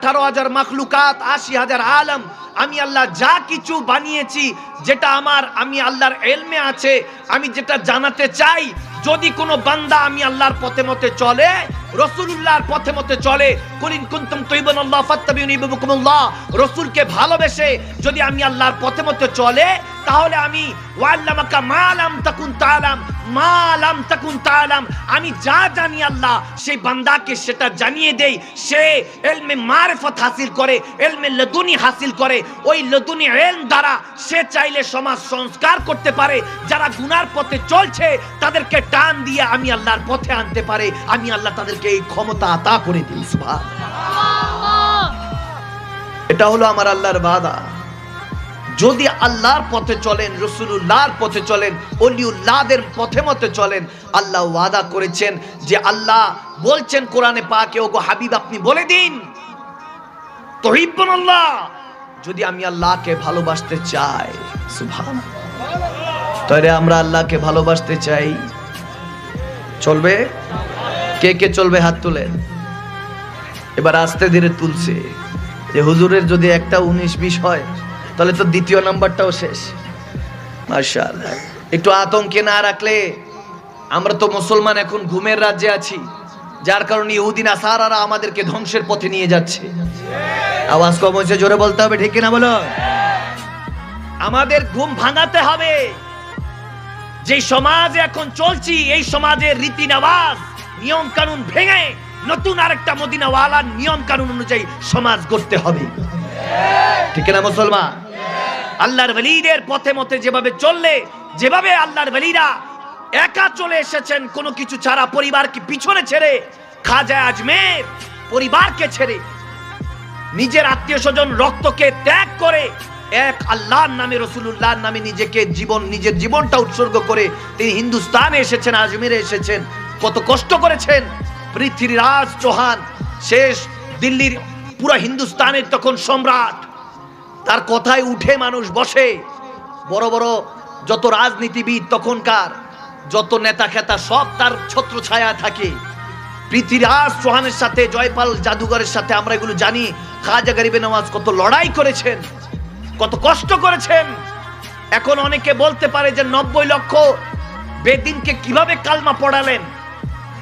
আঠারো হাজার মাখলুকাত, আশি হাজার আলম। আমি আল্লাহ যা কিছু বানিয়েছি, যেটা আমার, আমি আল্লাহর এলমে আছে, আমি যেটা জানাতে চাই, যদি কোনো বান্দা আমি আল্লাহর পথে মতে চলে, রসুলুল্লাহর পথে মতে চলে, কুলিন কুনতুম তৈবন আল্লাহ ফাত্তাবিউনি ইউবিকুমুল্লাহ রসুলকে ভালোবেসে যদি আমি আল্লাহর পথে মতে চলে, তাহলে আমি ওয়াল্লামাকা মালাম তাকুন তালাম মালাম তাকুন তালাম আমি যা জানি আল্লাহ সেই বান্দাকে সেটা জানিয়ে দেই। সে এলমে মারফত হাসিল করে এলমে লদুনি হাসিল করে। ওই লদুনি এলম দ্বারা সে চাইলে সমাজ সংস্কার করতে পারে। যারা গুনার পথে চলছে তাদেরকে টান দিয়ে আমি আল্লাহর পথে আনতে পারে। আমি আল্লাহ তাদেরকে এই ক্ষমতা আতা করে দিই এটা হলো আমার আল্লাহর বাদা যদি আল্লাহর পথে চলেন রসুল্লাহর পথে চলেন, অলিউল্লাহদের পথে মতে চলেন, আল্লাহ ওয়াদা করেছেন যে আল্লাহ বলছেন কোরআনে পাকে, ওগো হাবিব আপনি বলে দিন। আল্লাহ যদি আমি আল্লাহকে ভালোবাসতে চাই তাহলে আমরা আল্লাহকে ভালোবাসতে চাই। চলবে? কে কে চলবে হাত তুলেন? এবার আস্তে ধীরে তুলছে। যে হুজুরের যদি একটা উনিশ, বিশ হয় তাহলে তো দ্বিতীয় নাম্বারটাও শেষ। মার্শাল্লাহ একটু আতঙ্কে না রাখলে আমরা তো মুসলমান এখন ঘুমের রাজ্যে আছি, যার কারণে ইহুদিন আসারারা আমাদেরকে ধ্বংসের পথে নিয়ে যাচ্ছে। আওয়াজ কম হয়েছে, জোরে বলতে হবে, ঠিক কিনা বলো? আমাদের ঘুম ভাঙাতে হবে। যে সমাজে এখন চলছি, এই সমাজের রীতি নেওয়াজ নিয়ম কানুন ভেঙে নতুন আরেকটা মদিনাওয়ালার নিয়ম কানুন অনুযায়ী সমাজ গড়তে হবে। ঠিক না মুসলমান? আল্লাহর বলিদের পথে মতে যেভাবে চললে, যেভাবে আল্লাহর বলিরা একা চলে এসেছেন, কোনো কিছু ছাড়া পরিবারকে পিছনে ছেড়ে খাজা আজমের পরিবারকে ছেড়ে, নিজের আত্মীয় স্বজন রক্তকে ত্যাগ করে, এক আল্লাহর নামে রসুল্লাহর নামে নিজেকে জীবন, নিজের জীবনটা উৎসর্গ করে তিনি হিন্দুস্তানে এসেছেন, আজমিরে এসেছেন। কত কষ্ট করেছেন। পৃথ্বীরাজ চৌহান, শেষ দিল্লির পুরো হিন্দুস্তানের তখন সম্রাট। তার কথায় উঠে মানুষ বসে। বড় বড় যত রাজনীতিবিদ তখনকার, যত নেতা খেতা সব তার ছত্র ছায়া থাকে। পৃথ্বীরাজ চৌহানের সাথে, জয়পাল জাদুঘরের সাথে আমরা এগুলো জানি। খাজা গরিবে নওয়াজ কত লড়াই করেছেন, কত কষ্ট করেছেন। এখন অনেকে বলতে পারে যে নব্বই লক্ষ বেদিনকে কীভাবে কালমা পড়ালেন?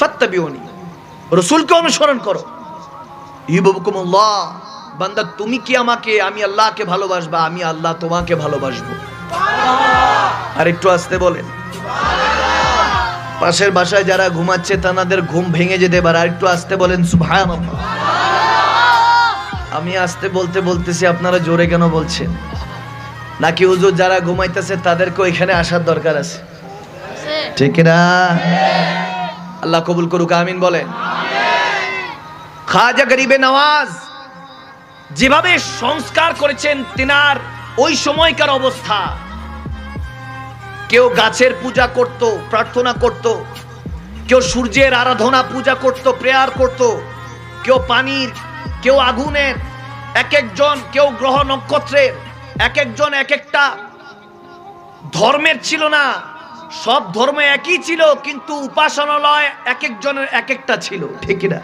ফাত্তাবিউনি। রসুলকে অনুসরণ করো। ইউবুকুমুল্লাহ বান্দা তুমি কি আমাকে আমি আল্লাহকে ভালোবাসবা? আমি আল্লাহ তোমাকে ভালোবাসবো। আর একটু আসতে বলেন। পাশের বাসায় যারা ঘুমাচ্ছে তাদের ঘুম ভেঙে যেতে পারে। আর একটু আসতে বলেন সুভান আমি আসতে বলতে বলতেছি আপনারা জোরে কেন বলছেন? নাকি হুজুর যারা ঘুমাইতেছে তাদেরকে এখানে আসার দরকার আছে? ঠিক না আল্লাহ কবুল করুক, আমিন বলেন। খাজা গরিবে নওয়াজ যেভাবে সংস্কার করেছেন তিনার ওই সময়কার অবস্থা। কেউ গাছের পূজা করত, প্রার্থনা করত, কেউ সূর্যের আরাধনা পূজা করত, প্রেয়ার করত, কেউ পানির, কেউ আগুনের এক একজন কেউ গ্রহ নক্ষত্রের এক একজন এক একটা ধর্মের ছিল না। সব ধর্ম একই ছিল, কিন্তু উপাসনালয় এক একজনের এক একটা ছিল, ঠিক না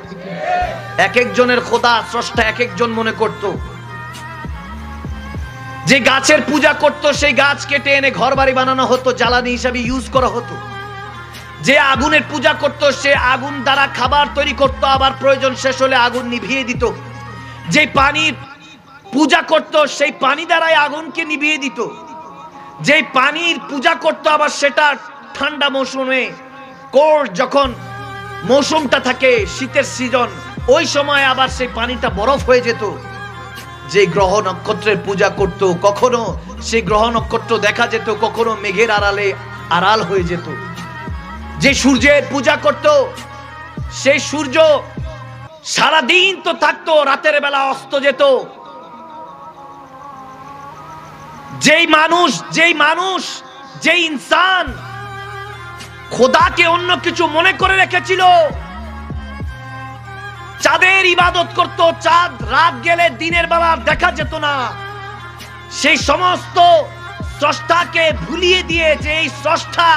এক একজনের খোদা স্রষ্টা এক একজন মনে করত। যে গাছের পূজা করত, সেই গাছ কেটে এনে ঘর বাড়ি বানানো হতো, জ্বালানি হিসাবে ইউজ করা হতো। যে আগুনের পূজা করত, সে আগুন দ্বারা খাবার তৈরি করত, আবার প্রয়োজন শেষ হলে আগুন নিভিয়ে দিত। যে পানির পূজা করত, সেই পানি দ্বারাই আগুনকে নিভিয়ে দিত। যে পানির পূজা করত আবার সেটা ঠান্ডা মৌসুমে। কোর যখন মৌসুমটা থাকে, শীতের সিজন, ওই সময় আবার সেই পানিটা বরফ হয়ে যেত। যে গ্রহ নক্ষত্রের পূজা করত, কখনো সেই গ্রহ নক্ষত্র দেখা যেত, কখনো মেঘের আড়ালে আড়াল হয়ে যেত। যে সূর্যের পূজা করত, সেই সূর্য সারাদিন তো থাকতো, রাতের বেলা অস্ত যেত। যেই মানুষ যেই মানুষ, যেই ইনসান খোদাকে অন্য কিছু মনে করে রেখেছিল, চাঁদের ইবাদত করত, চাঁদ রাত গেলে দিনের বেলা দেখা যেত না। সেই সমস্ত স্রষ্টাকে ভুলিয়ে দিয়ে যে এই স্রষ্টা,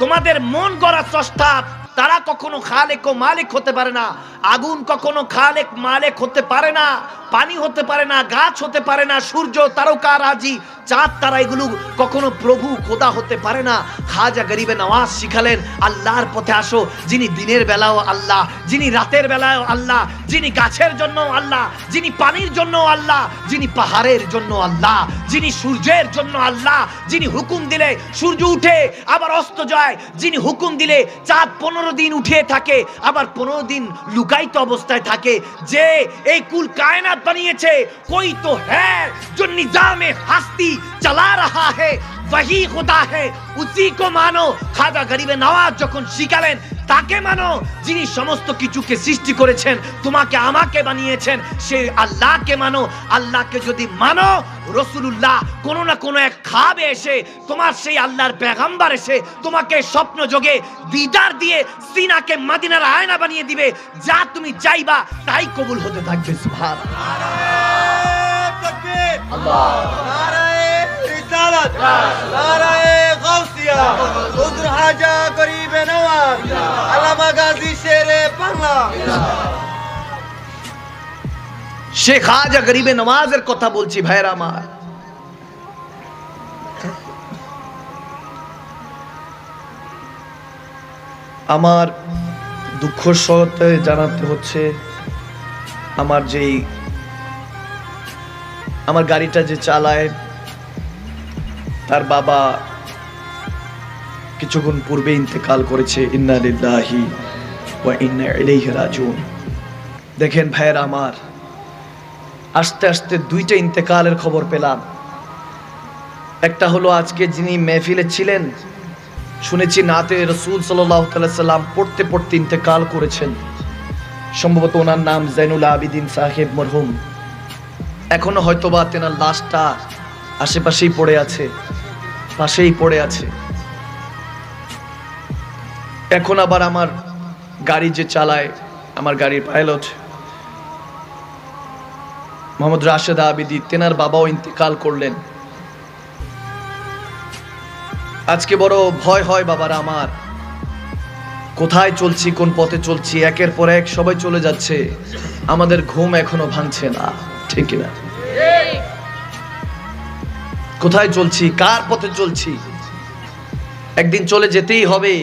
তোমাদের মন করা স্রষ্টা, তারা কখনো খালেক ও মালিক হতে পারে না। আগুন কখনো খালেক, মালিক হতে পারে না। পানি হতে পারে না, গাছ হতে পারে না, সূর্য, তারকা, রাজি, চাঁদ, তারা এগুলো কখনো প্রভু, খোদা হতে পারে না। খাজা গরিবে নওয়াজ শিখালেন, আল্লাহর পথে আসো, যিনি দিনের বেলাও আল্লাহ, যিনি রাতের বেলাও আল্লাহ, যিনি গাছের জন্য আল্লাহ, যিনি পানির জন্য আল্লাহ, যিনি পাহাড়ের জন্য আল্লাহ, যিনি সূর্যের জন্য আল্লাহ, যিনি হুকুম দিলে সূর্য উঠে, আবার অস্ত যায়, যিনি হুকুম দিলে চাঁদ পনেরো দিন উঠে থাকে, আবার পনেরো দিন লুকায়িত অবস্থায় থাকে, যে এই কুল কায়নাত বানিয়েছে कोई तो है जो निजाम हस्ती चला रहा है वही खुदा है उसी को मानो খাজা গরিবে নওয়াজ যখন শিখালেন তাকে মানো যিনি সমস্ত কিছুকে সৃষ্টি করেছেন তোমাকে আমাকে বানিয়েছেন সেই আল্লাহকে মানো। আল্লাহকে যদি মানো রসুল্লাহ কোনো না কোনো এক খাবে এসে তোমার সেই আল্লাহর পেগাম্বার এসে তোমাকে স্বপ্ন যোগে দিদার দিয়ে সিনাকে মাদিনার আয়না বানিয়ে দিবে যা তুমি চাইবা তাই কবুল হতে থাকবে সুভাষ আল্লাহ জালালত নারায়ে গাউসিয়া। হুজুর হাজা গরিবে নওয়াজ। আলামা গাজী শেরে বাংলা। শেখ হাজা গরিবে নওয়াজের কথা বলছি ভাইরা আমার। আমার দুঃখ সহতে জানাতে হচ্ছে, আমার যেই, আমার গাড়িটা যে চালায় তার বাবা কিছুক্ষণ পূর্বে ইন্তেকাল করেছে, ইন্না ওয়া ইন্না ইলাইহি রাজিউন। দেখেন ভাইয়ের আমার, আস্তে আস্তে দুইটা ইন্তেকালের খবর পেলাম। একটা হলো আজকে যিনি মেহফিলে ছিলেন, শুনেছি নাতে রসুল সাল্লাম পড়তে পড়তে ইন্তেকাল করেছেন। সম্ভবত ওনার নাম জৈনুল আবিদিন সাহেব মরহুম। এখনও হয়তোবা তেনার লাশটা আশেপাশেই পড়ে আছে। পাশেই পড়ে আছে। এখন আবার আমার গাড়ি যে চালায়, আমার গাড়ির পাইলট মোহাম্মদ রাশেদ আবিদি, তেনার বাবাও ইন্তেকাল করলেন। আজকে বড় ভয় হয় বাবারা আমার। কোথায় চলছি, কোন পথে চলছি, একের পর এক সবাই চলে যাচ্ছে। আমাদের ঘুম এখনও ভাঙছে না, ঠিক না কোথায় চলছি? কার পথে চলছি? একদিন চলে যেতেই হবে।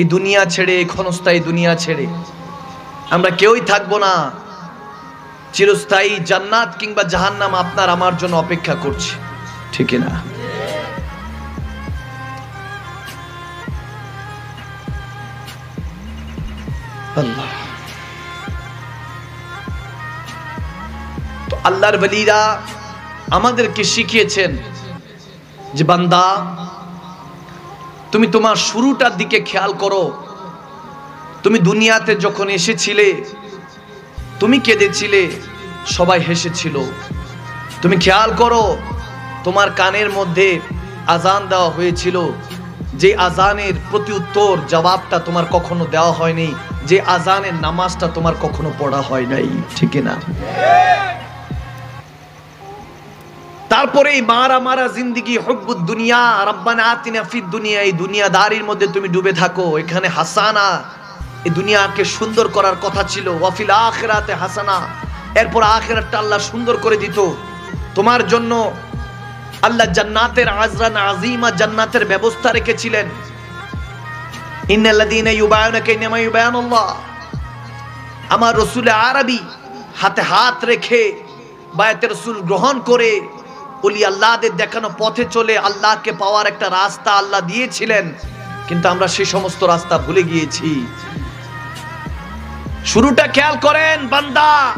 এই দুনিয়া ছেড়ে এই ক্ষণস্থায়ী দুনিয়া ছেড়ে। আমরা কেউই থাকব না। চিরস্থায়ী জান্নাত কিংবা জাহান্নাম আপনার আমার জন্য অপেক্ষা করছে। ঠিক না তো আল্লাহর বলিরা আমাদেরকে শিখিয়েছেন যে, বান্দা, তুমি তোমার শুরুটার দিকে খেয়াল করো। তুমি দুনিয়াতে যখন এসেছিলে, তুমি কেঁদেছিলে, সবাই হেসেছিল। তুমি খেয়াল করো, তোমার কানের মধ্যে আজান দেওয়া হয়েছিল। যে আজানের প্রতি উত্তর, জবাবটা তোমার কখনো দেওয়া হয়নি। যে আজানের নামাজটা তোমার কখনো পড়া হয় নাই, ঠিক না? তারপরে এই মারা মারা জিন্দিগি, হব্বুদ দুনিয়া, রব্বানা আতিনা ফিদ দুনিয়া, এই দুনিয়াদারির মধ্যে তুমি ডুবে থাকো। এখানে হাসানা, এই দুনিয়াকে সুন্দর করার কথা ছিল। ওয়াফিল আখেরাতে হাসানা, এরপর আখেরাতটা আল্লাহ সুন্দর করে দিত। তোমার জন্য আল্লাহ জান্নাতের আজরান আজিমা জান্নাতের ব্যবস্থা রেখেছিলেন। ইন্নাল্লাযীনা ইউবায়ুনাকা ইন্নামা ইউবায়ানুল্লাহ। আমার রসুল আরবি হাতে হাত রেখে বায়াতে রসুল গ্রহণ করে ওলি আল্লাহদের দেখানো পথে চলে আল্লাহকে পাওয়ার একটা রাস্তা আল্লাহ দিয়েছিলেন। কিন্তু আমরা সেই সমস্ত রাস্তা ভুলে গিয়েছি। শুরুটা খেয়াল করেন, বান্দা।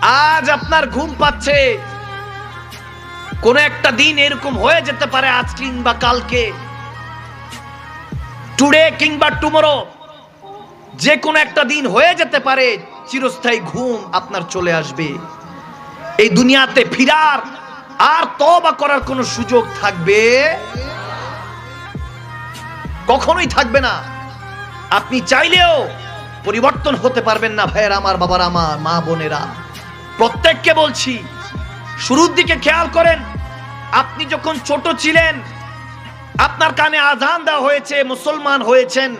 আজ আপনার ঘুম পাচ্ছে। কোন একটা দিন এরকম হয়ে যেতে পারে আজ কিংবা কালকে। টুডে কিংবা টুমরো। যে কোনো একটা দিন হয়ে যেতে পারে, চিরস্থায়ী ঘুম আপনার চলে আসবে। এই দুনিয়াতে ফিরার আর তবা করার কোনো সুযোগ থাকবে? কখনোই থাকবে না। আপনি চাইলেও পরিবর্তন হতে পারবেন না, ভাইয়ের, আমার বাবার, আমার মা বোনেরা। প্রত্যেককে বলছি, শুরুর দিকে খেয়াল করেন, আপনি যখন ছোট ছিলেন, আপনার কানে আজান দেওয়া হয়েছে, মুসলমান হয়েছেন।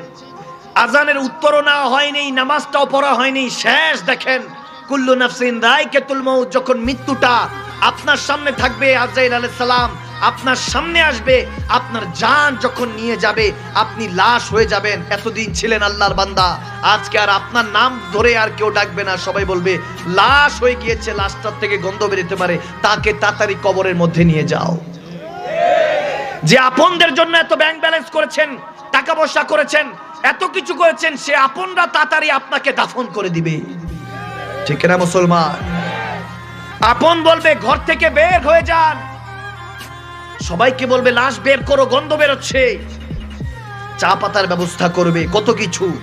আজানের উত্তরও নেওয়া হয়নি, নামাজটাও পড়া হয়নি, শেষ দেখেন। কুল্লু নাফসিন রায়কেতুল মৌত যখন মৃত্যুটা আপনার সামনে থাকবে আজাইল আলাইহিস সালাম আপনার সামনে আসবে, আপনার জান যখন নিয়ে যাবে, আপনি লাশ হয়ে যাবেন। এতদিন ছিলেন আল্লাহর বান্দা, আজকে আর আপনার নাম ধরে আর কেউ ডাকবে না, সবাই বলবে, লাশ হয়ে গিয়েছে, লাশটার থেকে গন্ধ বেরোতে পারে, তাকে তাড়াতাড়ি কবরের মধ্যে নিয়ে যাও। যে আপনদের জন্য এত ব্যাংক ব্যালেন্স করেছেন, টাকা পয়সা করেছেন, এত কিছু করেছেন, সে আপনরা তাড়াতাড়ি আপনাকে দাফন করে দিবে। ঠিক না মুসলমান? আপন বলবে, ঘর থেকে বের হয়ে যান। সবাইকে বলবে, লাশ বের করো, গন্ধ বেরোচ্ছে। চা পাতার ব্যবস্থা করবে, কত কিছু।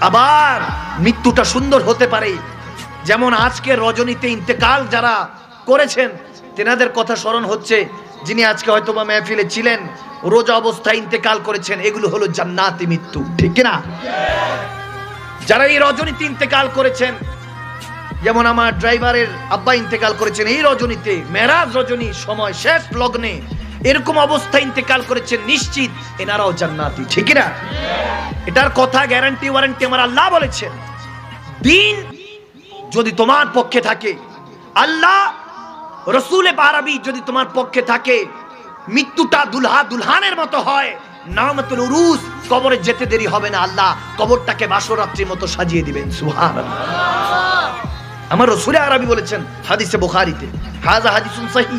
আবার মৃত্যুটা সুন্দর হতে পারে। যেমন আজকে রজনীতে ইন্তেকাল যারা করেছেন, তেনাদের কথা স্মরণ হচ্ছে, যিনি আজকে হয়তো বা মেহফিলে ছিলেন, রোজা অবস্থায় ইন্তেকাল করেছেন, এগুলো হলো জান্নাতি মৃত্যু, ঠিক না যারা এই রজনীতে ইন্তেকাল করেছেন যেমন আমার ড্রাইভারের আব্বা ইন্তেকাল করেছেন, এই রজনীতে, মেরাজ রজনী, সময় শেষ লগ্নে, এরকম অবস্থা ইন্তেকাল করেছেন, নিশ্চিত এনারাও জান্নাতি, ঠিক না এটার কথা গ্যারান্টি ওয়ারেন্টি আমার আল্লাহ বলেছেন। দিন যদি তোমার পক্ষে থাকে, আল্লাহ রসুলে পারাবি যদি তোমার পক্ষে থাকে, মৃত্যুটা দুলহা দুলহানের মতো হয়, নামতুল উরুস, কবরে যেতে দেরি হবে না, আল্লাহ কবরটাকে বাসরাত্রির মতো সাজিয়ে দিবেন সুহান আমার রসুলে আরবি বলেছেন হাদিসে বুখারিতে হাজা হাদিসুন সহি